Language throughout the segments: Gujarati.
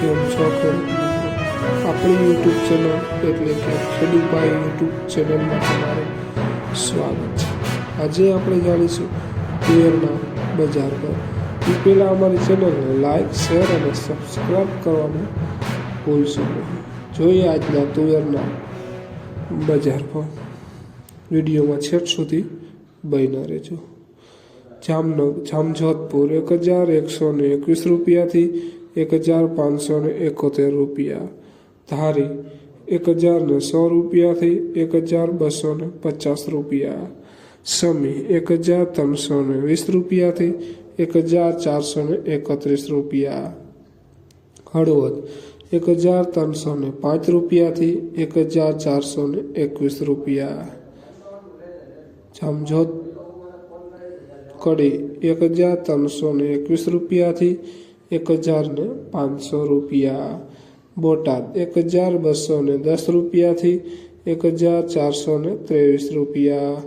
કેમ છો ખેડૂત આપણી યુટ્યુબ ચેનલ એટલે કે ખેડૂભાઈ યુટ્યુબ ચેનલમાં તમારું સ્વાગત છે. આજે આપણે જાણીશું પિયરના બજાર પર. એ પહેલાં અમારી ચેનલને લાઈક શેર અને સબસ્ક્રાઈબ કરવાનું ભૂલશો નહીં. જોઈએ આજના તુવેરના બજાર પર. વિડીયોમાં છેક સુધી બન્યા રહેજો. જામનગર જામજોધપુર એક હજાર એકસો ને એકવીસ રૂપિયાથી એક હજાર પાંચસો ને એકોતેર રૂપિયા. ધારી એક હજારને સો રૂપિયાથી એક હજાર બસો ને પચાસ રૂપિયા. સમી એક હજાર ત્રણસો ને વીસ રૂપિયાથી એક હજાર ચારસો ને એકત્રીસ રૂપિયા. હળવદ એક હજાર ત્રણસો ને પાંચ રૂપિયાથી એક હજાર ચારસો ને એકવીસ રૂપિયા. સમજોત કડી એક હજાર ત્રણસો ને એકવીસ રૂપિયાથી એક હજારને પાંચસો રૂપિયા. બોટાદ એક હજાર બસો ને દસ રૂપિયાથી એક હજાર ચારસો ને ત્રેવીસ રૂપિયા.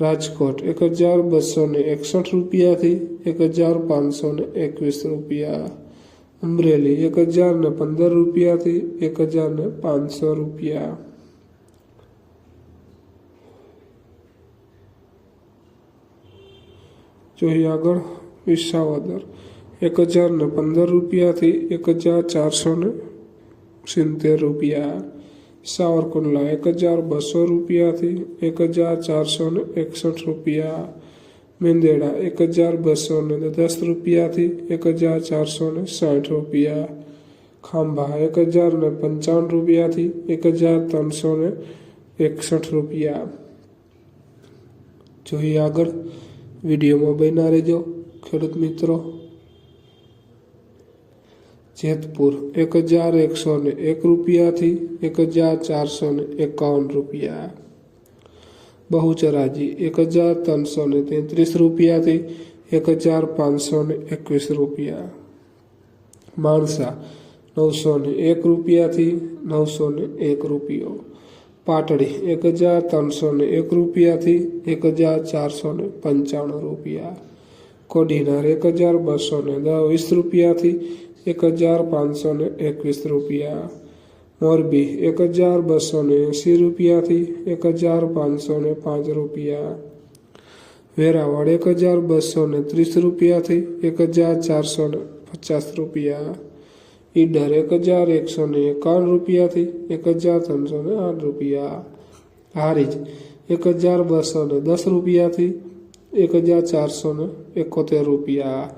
રાજકોટ એક હજાર બસો ને એકસઠ રૂપિયાથી એક હજાર પાંચસો ને એકવીસ રૂપિયા. અમરેલી એક હજાર ને પંદર રૂપિયાથી એક હજાર ને પાંચસો રૂપિયા. જોઈએ આગળ વિસાવદર એક હજાર ને પંદર રૂપિયાથી એક હજાર ચારસો ને સિત્તેર રૂપિયા. સાવરકુંડલા એક હજાર બસો રૂપિયાથી એક હજાર ચારસો ને એકસઠ રૂપિયા. મેંદેડા એક હજાર બસો ને દસ રૂપિયાથી એક હજાર ચારસો ને સાઠ રૂપિયા. ખાંભા એક હજાર ને પંચાવન રૂપિયાથી એક હજાર ત્રણસો ને એકસઠ રૂપિયા. જોઈએ આગળ. વિડીયોમાં બન્યા રહેજો. ખેડૂત મિત્રો જેતપુર એક હજાર એકસો ને એક રૂપિયાથી એક હજાર ચારસો ને એકાવન રૂપિયા. બહુચરાજી એક હજાર ત્રણસો ને તેત્રીસ રૂપિયાથી એક હજાર પાંચસો ને એકવીસ રૂપિયા. માણસા નવસો ને એક રૂપિયાથી નવસો ને એક રૂપિયો. પાટડી એક હજાર ત્રણસો ને એક રૂપિયાથી એક હજાર ચારસો ને પંચાણું રૂપિયા. કોડીનાર એક હજાર બસો ને વીસ રૂપિયાથી એક હજાર પાંચસો ને એકવીસ રૂપિયા. મોરબી એક હજાર બસો ને એંસી રૂપિયાથી એક હજાર પાંચસો ને પાંચ રૂપિયા. વેરાવળ એક હજાર બસો ને ત્રીસ રૂપિયાથી એક હજાર ચારસો ને પચાસ રૂપિયા. ઈડર એક હજાર એકસો ને એકાવન રૂપિયાથી એક હજાર ત્રણસો ને આઠ રૂપિયા. હારીજ એક હજાર બસો ને દસ રૂપિયાથી એક હજાર ચારસો ને એકોતેર રૂપિયા.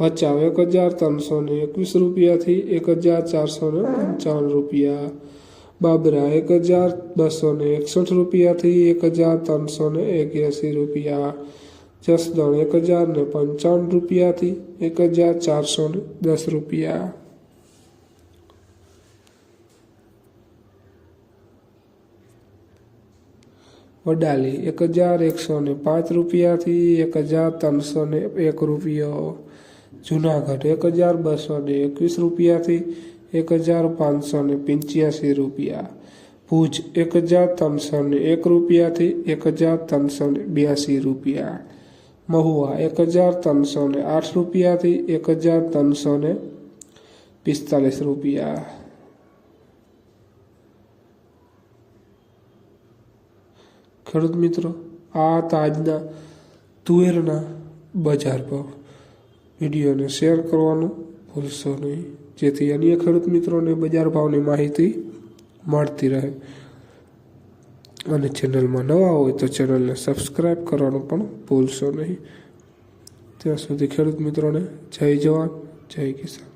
ભચાઉ એક હજાર ત્રણસો ને એકવીસ રૂપિયાથી એક હજાર ચારસો ને પંચાવન રૂપિયા બાબરા એક હજાર બસો ને એકસઠ રૂપિયાથી એક હજાર ત્રણસો ને એક્યાસી રૂપિયા જસદણ એક હજાર ને પંચાવન રૂપિયાથી એક હજાર ચારસો ને દસ રૂપિયા વડાલી એક હજાર એકસો ને પાંચ રૂપિયાથી એક હજાર ત્રણસો ને એક રૂપિયો જુનાગઢ એક હજાર બસો ને એકવીસ રૂપિયાથી એક હજાર પાંચસો ને પંચ્યાસી રૂપિયા. ભુજ એક હજાર ત્રણસો ને એક રૂપિયાથી એક હજાર ત્રણસો ને બ્યાસી રૂપિયા. મહુવા એક હજાર ત્રણસો ને આઠ રૂપિયાથી એક હજાર ત્રણસો ને પિસ્તાલીસ રૂપિયા. ખેડૂત મિત્રો, આ તાજના તુવેરના બજાર ભાવ. વિડીયોને શેર કરવાનું ભૂલશો નહીં. જેથી અન્ય ખેડૂત મિત્રોને બજાર ભાવની માહિતી મળતી રહે. અને ચેનલમાં નવા હોય તો ચેનલને સબસ્ક્રાઈબ કરવાનું પણ ભૂલશો નહીં. ત્યાં સુધી ખેડૂત મિત્રોને જય જવાન, જય કિસાન.